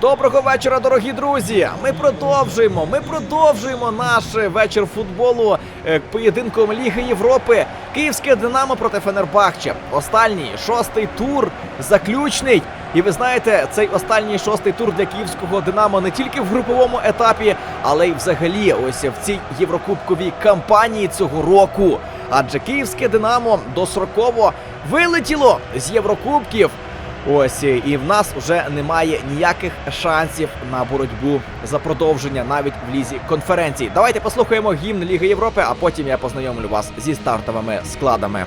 Доброго вечора, дорогі друзі! Ми продовжуємо. Ми продовжуємо наш вечір футболу е, поєдинком Ліги Європи. Київське Динамо проти Фенербахче. Останній шостий тур, заключний. І ви знаєте, цей останній шостий тур для київського Динамо не тільки в груповому етапі, але й взагалі ось в цій єврокубковій кампанії цього року. Адже київське Динамо достроково вилетіло з Єврокубків. Ось і в нас вже немає ніяких шансів на боротьбу за продовження навіть в лізі конференції. Давайте послухаємо гімн Ліги Європи, а потім я познайомлю вас зі стартовими складами.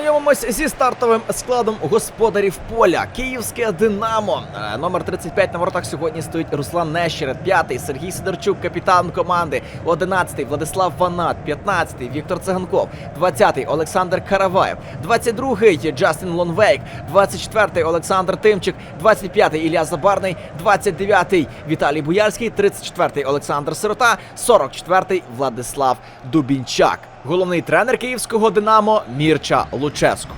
Знайомимось зі стартовим складом господарів поля. Київське Динамо. Е, Номер 35 на воротах сьогодні стоїть Руслан Нещерет. П'ятий Сергій Сидорчук, капітан команди. Одинадцятий Владислав Ванат. П'ятнадцятий Віктор Циганков. Двадцятий Олександр Караваєв. Двадцять другий Джастін Лонвейк. Двадцять четвертий Олександр Тимчик. Двадцять п'ятий Ілля Забарний. Двадцять дев'ятий Віталій Буяльський. Тридцять четвертий Олександр Сирота. Сорок четвертий Владислав Дубінчак. Головний тренер київського Динамо Мірча Луческо.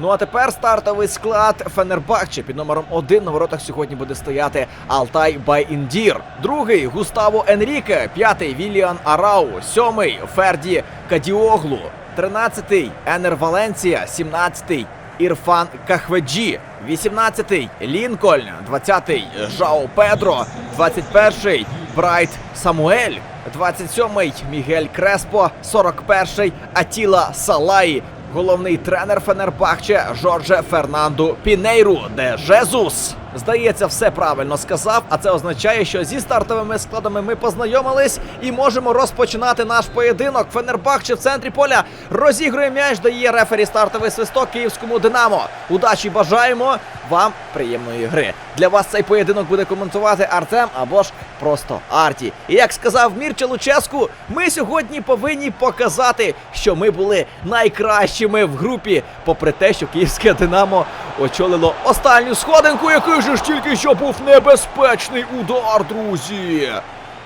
Ну а тепер стартовий склад Фенербахче під номером 1 на воротах сьогодні буде стояти Алтай Байіндір. Другий Густаво Енріке, п'ятий Віліан Арау, сьомий Ферді Кадіоглу, тринадцятий Енер Валенсія, сімнадцятий Ірфан Кахведжі, 18-й Лінкольн, 20-й Жао Педро, 21-й Брайт Самуель, 27-й Мігель Креспо, 41-й Атіла Салаї, головний тренер Фенербахче Жорже Фернанду Пінейру де Жезус. Здається, все правильно сказав, а це означає, що зі стартовими складами ми познайомились і можемо розпочинати наш поєдинок. Фенербахче в центрі поля розігрує м'яч, дає рефері стартовий свисток київському Динамо. Удачі бажаємо вам приємної гри. Для вас цей поєдинок буде коментувати Артем або ж просто Арті. І як сказав Мірча Луческу, ми сьогодні повинні показати, що ми були найкращими в групі, попри те, що київське Динамо очолило останню сходинку, який же ж тільки що був небезпечний удар, друзі.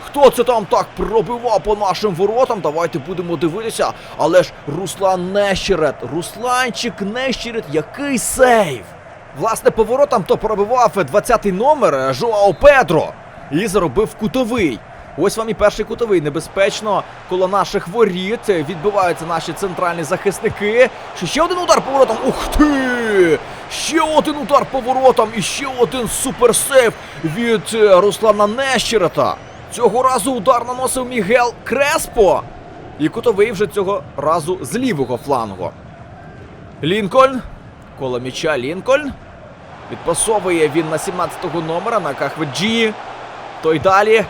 Хто це там так пробивав по нашим воротам? Давайте будемо дивитися. Але ж Руслан Нещерет, Русланчик Нещерет, який сейв! Власне, по воротам то пробивав 20-й номер Жоао Педро і заробив кутовий. Ось вам і перший кутовий. Небезпечно коло наших воріт. Відбиваються наші центральні захисники. Ще, один удар по воротам. Ух ти! Ще один удар по воротам і ще один суперсейв від е, Руслана Нещерета. Цього разу удар наносив Мігел Креспо. І кутовий вже цього разу з лівого флангу. Лінкольн. Коло м'яча Лінкольн. Відпасовує він на 17-го номера на Кахведжі. Той далі.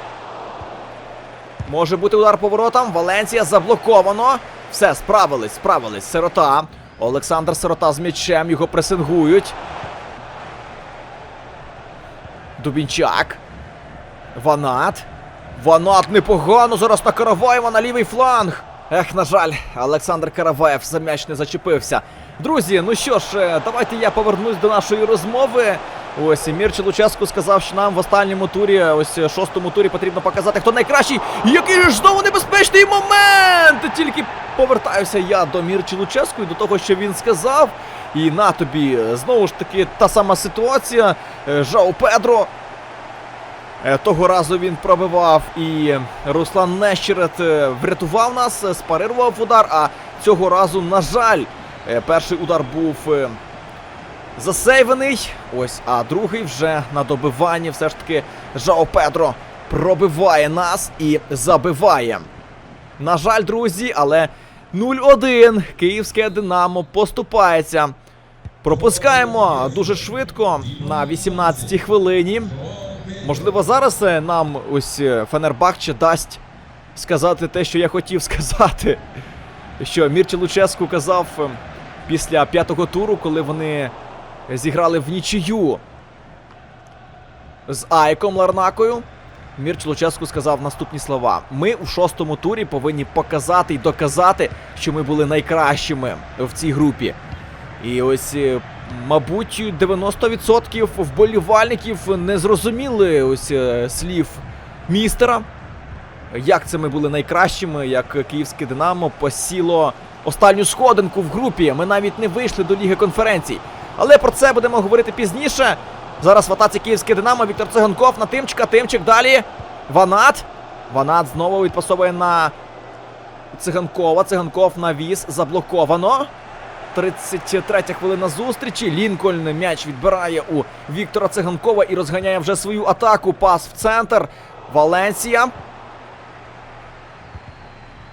Може бути удар по. Валенсія заблоковано. Все, справились, справились. Сирота. Олександр Сирота з м'ячем. Його пресингують. Дубінчак. Ванат. Ванат непогано. Зараз на Караваєва на лівий фланг. Ех, на жаль, Олександр Караваєв за м'яч не зачепився. Друзі, ну що ж, е, давайте я повернусь до нашої розмови. Ось і Мірча Луческу сказав, що нам в останньому турі, ось шостому турі, потрібно показати, хто найкращий. Який ж знову небезпечний момент! Тільки повертаюся я до Мірчі Луческу і до того, що він сказав. І на тобі знову ж таки та сама ситуація. Е, Жао Педро Е, Того разу він пробивав і Руслан Нещерет е, врятував нас, спарирував удар. А цього разу, на жаль, перший удар був засейвений. Ось, а другий вже на добиванні. Все ж таки Жао Педро пробиває нас і забиває. На жаль, друзі, але 0-1. Київське Динамо поступається. Пропускаємо дуже швидко на 18-й хвилині. Можливо, зараз е, нам ось е, Фенербахче дасть сказати те, що я хотів сказати. Що Мірчі Луческу казав е, після п'ятого туру, коли вони зіграли в нічию. з Айком Ларнакою. Мірч Луческу сказав наступні слова: ми у шостому турі повинні показати і доказати, що ми були найкращими в цій групі. І ось, е, мабуть, 90% вболівальників не зрозуміли ось е, слів містера. Як це ми були найкращими, як київське Динамо посіло останню сходинку в групі. Ми навіть не вийшли до Ліги конференцій. Але про це будемо говорити пізніше. Зараз в атаці київське Динамо. Віктор Циганков на Тимчика. Тимчик далі. Ванат. Ванат знову відпасовує на Циганкова. Циганков навіс. Заблоковано. 33 хвилина зустрічі. Лінкольн м'яч відбирає у Віктора Циганкова і розганяє вже свою атаку. Пас в центр. Валенсія.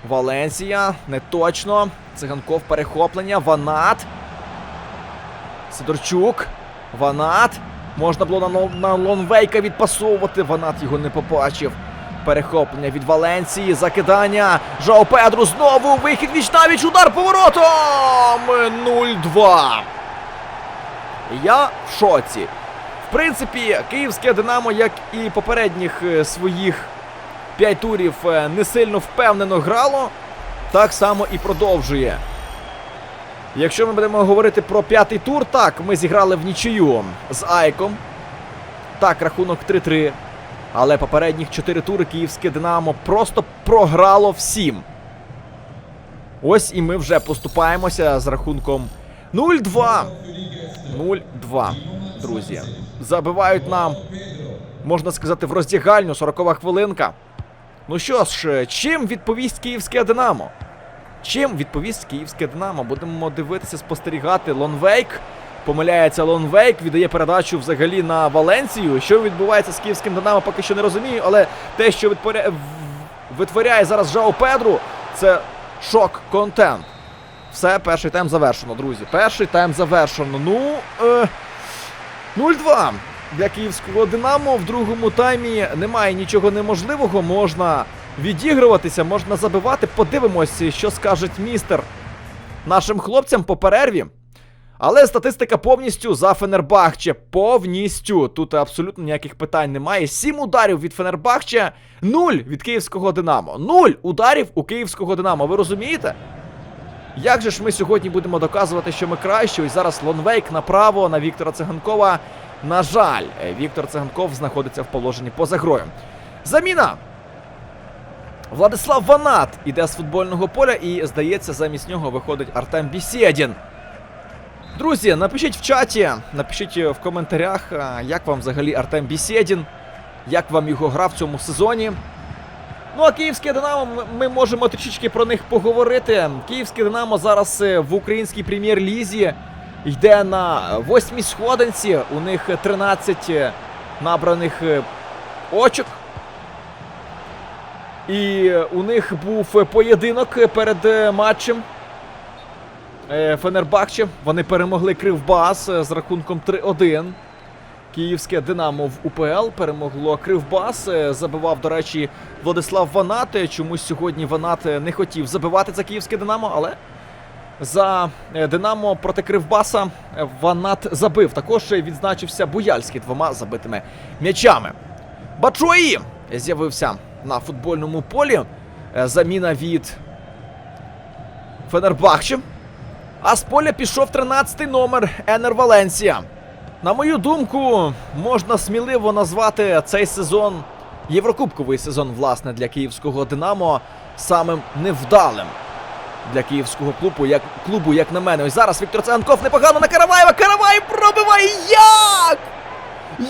Валенсія. Не точно. Циганков перехоплення. Ванат. Сидорчук. Ванат. Можна було на, на Лонвейка відпасовувати. Ванат його не побачив. Перехоплення від Валенції. Закидання. Жао Педру знову. Вихід віч навіч. Удар поворотом. 0-2. Я в шоці. В принципі, київське Динамо, як і попередніх е, своїх 5 турів, е, не сильно впевнено грало. Так само і продовжує. Якщо ми будемо говорити про п'ятий тур, так, ми зіграли в нічию з Айком. Так, рахунок 3-3. Але попередніх 4 тури київське Динамо просто програло всім. Ось і ми вже поступаємося з рахунком 0-2. 0-2, друзі. Забивають нам, можна сказати, в роздягальню 40 хвилинка. Ну що ж, чим відповість київське Динамо? Чим відповість київське Динамо? Будемо дивитися, спостерігати. Лонвейк. Помиляється Лонвейк, віддає передачу взагалі на Валенцію. Що відбувається з київським Динамо, поки що не розумію, але те, що відтворя... в- витворяє зараз Жао Педру, це шок-контент. Все, перший тайм завершено, друзі. Перший тайм завершено. Ну. Е... 0-2 для київського Динамо. В другому таймі немає нічого неможливого. Можна відігруватися, можна забивати. Подивимося, що скаже містер нашим хлопцям по перерві. Але статистика повністю за Фенербахче. Повністю. Тут абсолютно ніяких питань немає. Сім ударів від Фенербахче, нуль від київського Динамо. Нуль ударів у київського Динамо. Ви розумієте? Як же ж ми сьогодні будемо доказувати, що ми кращі? Ось зараз Лонвейк направо на Віктора Циганкова. На жаль, Віктор Циганков знаходиться в положенні поза грою. Заміна. Владислав Ванат іде з футбольного поля, і здається, замість нього виходить Артем Бісєдін. Друзі, напишіть в чаті, напишіть в коментарях, як вам взагалі Артем Бісєдін, як вам його гра в цьому сезоні. Ну а київське Динамо, ми можемо трішечки про них поговорити. Київське Динамо зараз е, в українській прем'єр-лізі йде на восьмій сходинці. У них 13 е, набраних е, очок. І е, у них був е, поєдинок е, перед матчем. Фенербахче. Вони перемогли Кривбас з рахунком 3-1. Київське Динамо в УПЛ перемогло Кривбас. Забивав, до речі, Владислав Ванат. Чомусь сьогодні Ванат не хотів забивати за київське Динамо, але за Динамо проти Кривбаса Ванат забив. Також відзначився Буяльський двома забитими м'ячами. Бачої з'явився на футбольному полі. Е, Заміна від Фенербахче. А з поля пішов 13-й номер Енер Валенсія. На мою думку, можна сміливо назвати цей сезон, Єврокубковий сезон, власне, для київського Динамо самим невдалим для київського клубу, як клубу, як на мене. Ось зараз Віктор Циганков непогано на Караваєва. Караваєв пробиває. Як?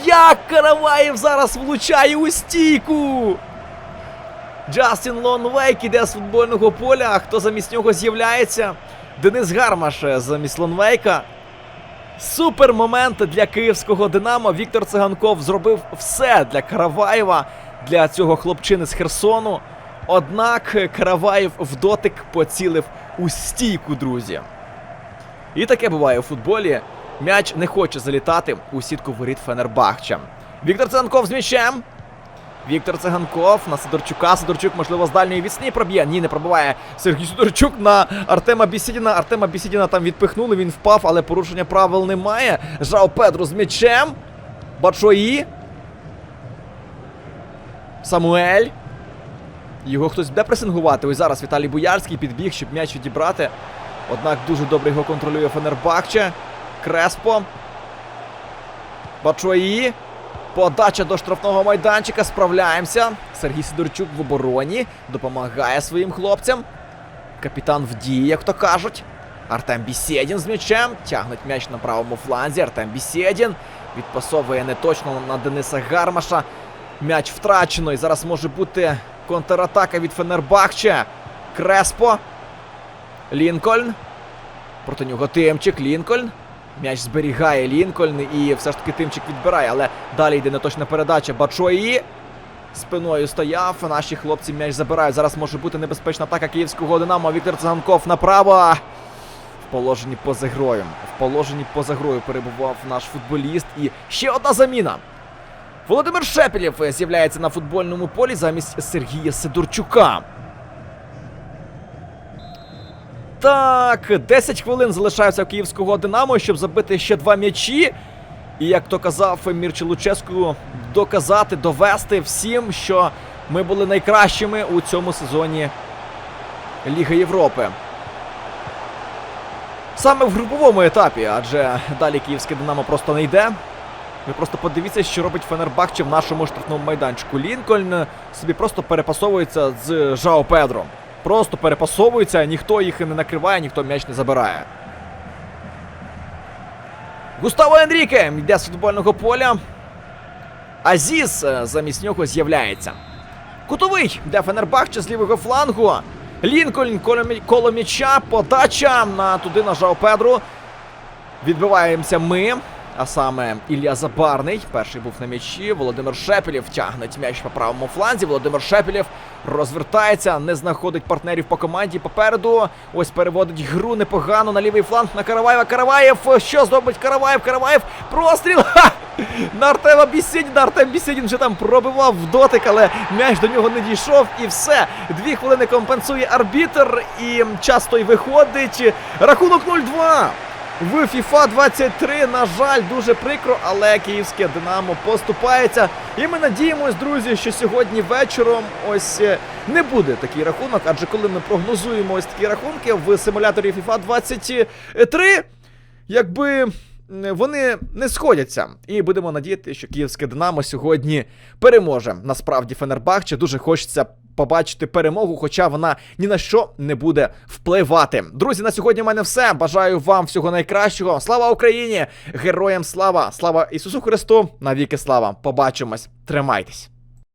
Як Караваєв зараз влучає у стійку? Джастін Лонвейк іде з футбольного поля. А хто замість нього з'являється? Денис Гармаш е, замість Лонвейка. Супер момент для київського Динамо. Віктор Циганков зробив все для Караваєва, для цього хлопчини з Херсону. Однак Караваєв в дотик поцілив у стійку, друзі. І таке буває у футболі. М'яч не хоче залітати у сітку воріт Фенербахча. Віктор Циганков з м'ячем. Віктор Циганков на Сидорчука. Сидорчук, можливо, з дальньої відстані проб'є. Ні, не пробиває Сергій Сидорчук на Артема Бісідіна. Артема Бісідіна там відпихнули, він впав, але порушення правил немає. Жао Педру з м'ячем. Бачої. Самуель. Його хтось буде пресингувати. Ось зараз Віталій Буярський підбіг, щоб м'яч відібрати. Однак дуже добре його контролює Фенербахче. Креспо. Бачуаї. Подача до штрафного майданчика. Справляємося. Сергій Сидорчук в обороні. Допомагає своїм хлопцям. Капітан в дії, як то кажуть. Артем Бісєдін з м'ячем. Тягнуть м'яч на правому фланзі. Артем Бісєдін. Відпасовує неточно на Дениса Гармаша. М'яч втрачено. І зараз може бути контратака від Фенербахче. Креспо. Лінкольн. Проти нього Тимчик. Лінкольн. М'яч зберігає Лінкольн і все ж таки Тимчик відбирає, але далі йде неточна передача. Бачої. Спиною стояв. Наші хлопці м'яч забирають. Зараз може бути небезпечна атака київського Динамо. Віктор Циганков направо. В положенні поза грою. В положенні поза грою перебував наш футболіст. І ще одна заміна. Володимир Шепелєв з'являється на футбольному полі замість Сергія Сидорчука. Так, 10 хвилин залишаються в київського Динамо, щоб забити ще два м'ячі. І як то казав Мірче Луческу, доказати, довести всім, що ми були найкращими у цьому сезоні Ліги Європи. Саме в груповому етапі, адже далі київське Динамо просто не йде. Ви просто подивіться, що робить Фенербахче в нашому штрафному майданчику. Лінкольн собі просто перепасовується з Жао Педро. Просто перепасовується, ніхто їх і не накриває, ніхто м'яч не забирає. Густаво Енріке йде з футбольного поля. Азіз е, замість нього з'являється. Кутовий де Фенербахче з лівого флангу. Лінкольн коло, м'я- м'яча, подача на туди на Жао Педро. Відбиваємося ми. А саме Ілля Забарний. Перший був на м'ячі. Володимир Шепелєв тягне м'яч по правому фланзі. Володимир Шепелєв розвертається, не знаходить партнерів по команді. Попереду ось переводить гру непогано на лівий фланг на Караваєва. Караваєв. Що зробить Караваєв? Караваєв. Простріл! Ха! На Артема Бісідіна. Артем Бісідін вже там пробивав в дотик, але м'яч до нього не дійшов. І все. Дві хвилини компенсує арбітр. І час той виходить. Рахунок 0-2. В FIFA 23, на жаль, дуже прикро, але київське Динамо поступається. І ми надіємось, друзі, що сьогодні вечором ось е, не буде такий рахунок, адже коли ми прогнозуємо ось такі рахунки в симуляторі FIFA 23, якби вони не сходяться. І будемо надіяти, що київське Динамо сьогодні переможе. Насправді Фенербахче дуже хочеться побачити перемогу, хоча вона ні на що не буде впливати. Друзі, на сьогодні в мене все. Бажаю вам всього найкращого. Слава Україні! Героям слава! Слава Ісусу Христу! Навіки слава! Побачимось! Тримайтесь!